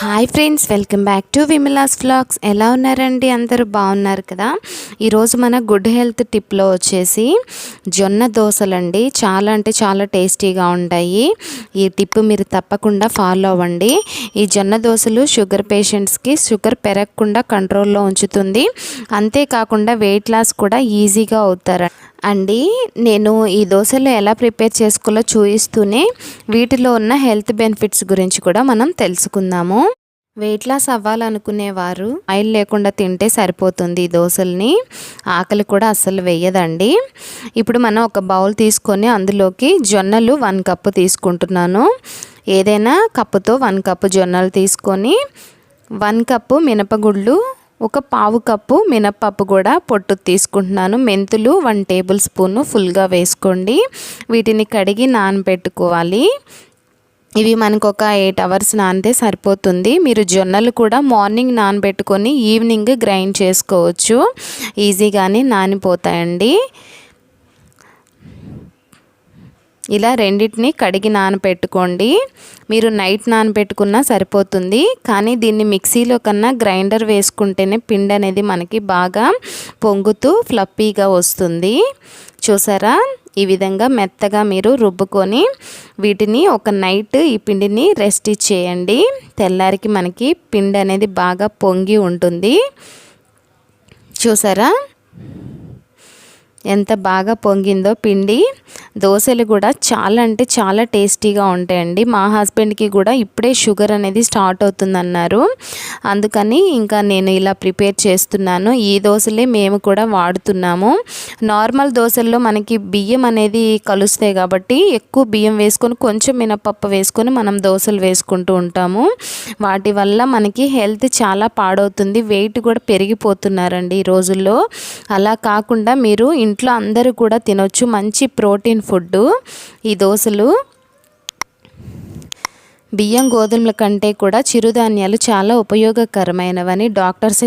Hi friends welcome back to Vimila's vlogs ఎలా ఉన్నారండి? అందరూ బాగున్నారు కదా? ఈరోజు మన గుడ్ హెల్త్ టిప్లో వచ్చేసి జొన్న దోశలండి చాలా అంటే చాలా టేస్టీగా ఉంటాయి. ఈ టిప్ మీరు తప్పకుండా ఫాలో అవ్వండి. ఈ జొన్న దోశలు షుగర్ పేషెంట్స్కి షుగర్ పెరగకుండా కంట్రోల్లో ఉంచుతుంది. అంతేకాకుండా వెయిట్ లాస్ కూడా ఈజీగా అవుతారు అండి నేను ఈ దోశలు ఎలా ప్రిపేర్ చేసుకోవాలో చూపిస్తూనే వీటిలో ఉన్న హెల్త్ బెనిఫిట్స్ గురించి కూడా మనం తెలుసుకుందాము. వెయిట్ లాస్ అవ్వాలనుకునేవారు ఆయిల్ లేకుండా తింటే సరిపోతుంది ఈ దోశల్ని. ఆకలి కూడా అస్సలు వేయదండి. ఇప్పుడు మనం ఒక బౌల్ తీసుకొని అందులోకి జొన్నలు వన్ కప్పు తీసుకుంటున్నాను. ఏదైనా కప్పుతో వన్ కప్పు జొన్నలు తీసుకొని వన్ కప్పు మినపగుళ్ళు ఒక పావు కప్పు మినప్పప్పు కూడా పొట్టు తీసుకుంటున్నాను. మెంతులు వన్ టేబుల్ స్పూన్ ఫుల్గా వేసుకోండి. వీటిని కడిగి నానబెట్టుకోవాలి. ఇవి మనకు ఒక ఎయిట్ అవర్స్ నానితే సరిపోతుంది. మీరు జొన్నలు కూడా మార్నింగ్ నానబెట్టుకొని ఈవినింగ్ గ్రైండ్ చేసుకోవచ్చు. ఈజీగానే నానిపోతాయండి. ఇలా రెండింటిని కడిగి నానపెట్టుకోండి. మీరు నైట్ నానబెట్టుకున్నా సరిపోతుంది. కానీ దీన్ని మిక్సీలో కన్నా గ్రైండర్ వేసుకుంటేనే పిండి అనేది మనకి బాగా పొంగుతూ ఫ్లప్పీగా వస్తుంది. చూసారా? ఈ విధంగా మెత్తగా మీరు రుబ్బుకొని వీటిని ఒక నైట్ ఈ పిండిని రెస్ట్ ఇచ్చేయండి. తెల్లారికి మనకి పిండి అనేది బాగా పొంగి ఉంటుంది. చూసారా? ఎంత బాగా పొంగిందో పిండి. దోశలు కూడా చాలా అంటే చాలా టేస్టీగా ఉంటాయండి. మా హస్బెండ్కి కూడా ఇప్పుడే షుగర్ అనేది స్టార్ట్ అవుతుందన్నారు. అందుకని ఇంకా నేను ఇలా ప్రిపేర్ చేస్తున్నాను. ఈ దోశలే మేము కూడా వాడుతున్నాము. నార్మల్ దోశల్లో మనకి బియ్యం అనేది కలుస్తాయి కాబట్టి ఎక్కువ బియ్యం వేసుకొని కొంచెం మినపప్పు వేసుకొని మనం దోశలు వేసుకుంటూ ఉంటాము. వాటి వల్ల మనకి హెల్త్ చాలా పాడవుతుంది. వెయిట్ కూడా పెరిగిపోతున్నారండి ఈ రోజుల్లో. అలా కాకుండా మీరు ఇంట్లో అందరూ కూడా తినొచ్చు. మంచి ప్రోటీన్ ఫుడ్ ఈ దోశలు బియ్యం గోధుమల కంటే కూడా చిరుధాన్యాలు చాలా ఉపయోగకరమైనవని డాక్టర్స్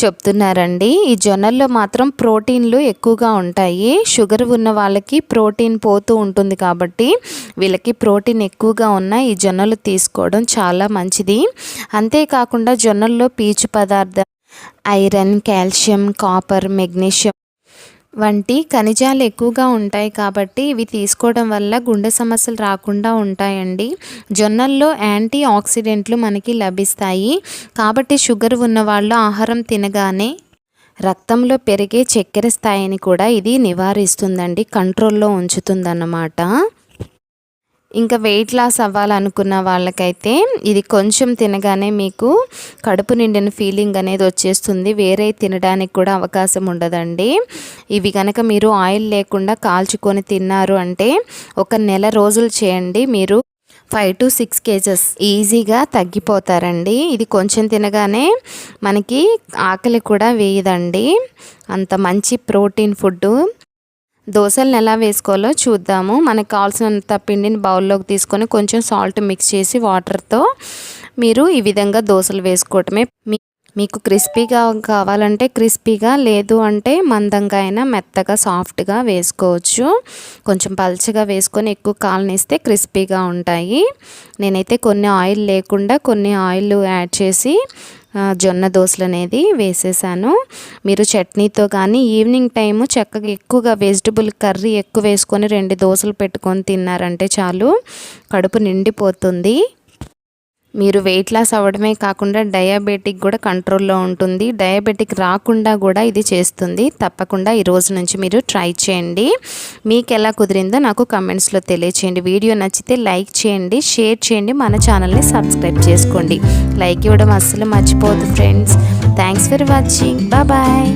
చెప్తున్నారండి. ఈ జొన్నల్లో మాత్రం ప్రోటీన్లు ఎక్కువగా ఉంటాయి. షుగర్ ఉన్న వాళ్ళకి ప్రోటీన్ పోతూ ఉంటుంది కాబట్టి వీళ్ళకి ప్రోటీన్ ఎక్కువగా ఉన్న ఈ జొన్నలు తీసుకోవడం చాలా మంచిది. అంతేకాకుండా జొన్నల్లో పీచు పదార్థం ఐరన్ కాల్షియం కాపర్ మెగ్నీషియం వంటి ఖనిజాలు ఎక్కువగా ఉంటాయి కాబట్టి ఇవి తీసుకోవడం వల్ల గుండె సమస్యలు రాకుండా ఉంటాయండి. జొన్నల్లో యాంటీ ఆక్సిడెంట్లు మనకి లభిస్తాయి. కాబట్టి షుగర్ ఉన్న వాళ్ళు ఆహారం తినగానే రక్తంలో పెరిగే చక్కెర స్థాయిని కూడా ఇది నివారిస్తుందండి కంట్రోల్లో ఉంచుతుందన్నమాట. ఇంకా వెయిట్ లాస్ అవ్వాలనుకున్న వాళ్ళకైతే ఇది కొంచెం తినగానే మీకు కడుపు నిండిన ఫీలింగ్ అనేది వచ్చేస్తుంది. వేరే తినడానికి కూడా అవకాశం ఉండదండి. ఇవి కనుక మీరు ఆయిల్ లేకుండా కాల్చుకొని తిన్నారు అంటే ఒక నెల రోజులు చేయండి. మీరు ఫైవ్ టు సిక్స్ కేజెస్ ఈజీగా తగ్గిపోతారండి. ఇది కొంచెం తినగానే మనకి ఆకలి కూడా వేయదండి. అంత మంచి ప్రోటీన్ ఫుడ్ దోశలను ఎలా వేసుకోవాలో చూద్దాము. మనకు కావాల్సినంత పిండిని బౌల్లోకి తీసుకొని కొంచెం సాల్ట్ మిక్స్ చేసి వాటర్తో మీరు ఈ విధంగా దోశలు వేసుకోవటమే. మీ మీకు క్రిస్పీగా కావాలంటే క్రిస్పీగా లేదు అంటే మందంగా అయినా మెత్తగా సాఫ్ట్గా వేసుకోవచ్చు. కొంచెం పల్చగా వేసుకొని ఎక్కువ కాలనిస్తే క్రిస్పీగా ఉంటాయి. నేనైతే కొన్ని ఆయిల్ లేకుండా కొన్ని ఆయిల్ యాడ్ చేసి జొన్న దోశలు అనేది వేసేసాను. మీరు చట్నీతో కానీ ఈవినింగ్ టైము చక్కగా ఎక్కువగా వెజిటబుల్ కర్రీ ఎక్కువ వేసుకొని రెండు దోశలు పెట్టుకొని తిన్నారంటే చాలు. కడుపు నిండిపోతుంది. మీరు వెయిట్ లాస్ అవ్వడమే కాకుండా డయాబెటిక్ కూడా కంట్రోల్లో ఉంటుంది. డయాబెటిక్ రాకుండా కూడా ఇది చేస్తుంది. తప్పకుండా ఈ రోజు నుంచి మీరు ట్రై చేయండి. మీకు ఎలా కుదిరిందో నాకు కమెంట్స్లో తెలియచేయండి. వీడియో నచ్చితే లైక్ చేయండి షేర్ చేయండి మన ఛానల్ని సబ్స్క్రైబ్ చేసుకోండి. లైక్ ఇవ్వడం అస్సలు మర్చిపోదు friends thanks for watching bye